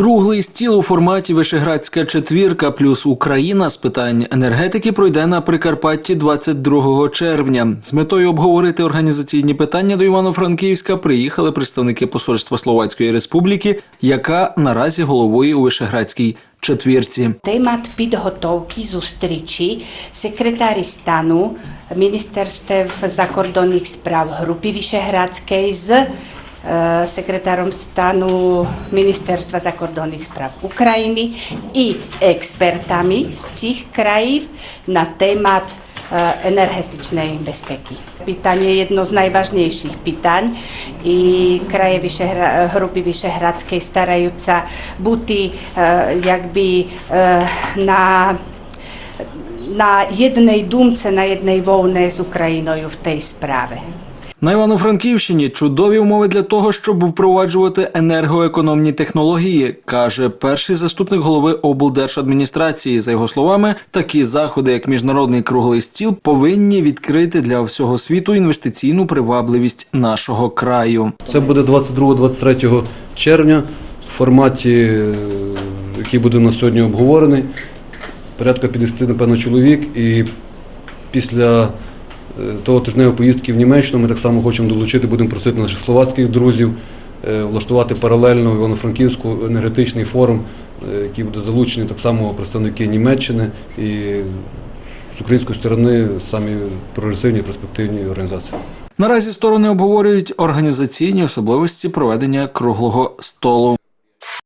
Круглий стіл у форматі Вишеградська четвірка плюс Україна з питань енергетики пройде на Прикарпатті 22 червня. З метою обговорити організаційні питання до Івано-Франківська приїхали представники посольства Словацької Республіки, яка наразі головує у Вишеградській четвірці. Témat підготовки зустрічі секретарі стану Міністерств закордонних справ Групи Вишеградської з Eh, sekretárom stanu Ministerstva zakordoných správ Ukrajiny i expertami z tých krajív na témat eh, energetičnej bezpeky. je jedno z najważniejszych pytań i kraje Wyszegra Grupy Wyszehradzkiej starają się buty eh, jakby na na jednej dumce, na jednej wolne z Ukrainą v tej sprawie. На Івано-Франківщині чудові умови для того, щоб впроваджувати енергоекономні технології, каже перший заступник голови облдержадміністрації. За його словами, такі заходи, як міжнародний круглий стіл, повинні відкрити для всього світу інвестиційну привабливість нашого краю. Це буде 22-23 червня в форматі, е, який буде на сьогодні обговорений. Порядка 50, напевно, чоловік. І після того тижневої поїздки в Німеччину ми так само хочемо долучити, будемо просити наших словацьких друзів е, влаштувати паралельно Івано-Франківську енергетичний форум, е, який буде залучений так само представники Німеччини і з української сторони самі прогресивні перспективні організації. Наразі сторони обговорюють організаційні особливості проведення круглого столу.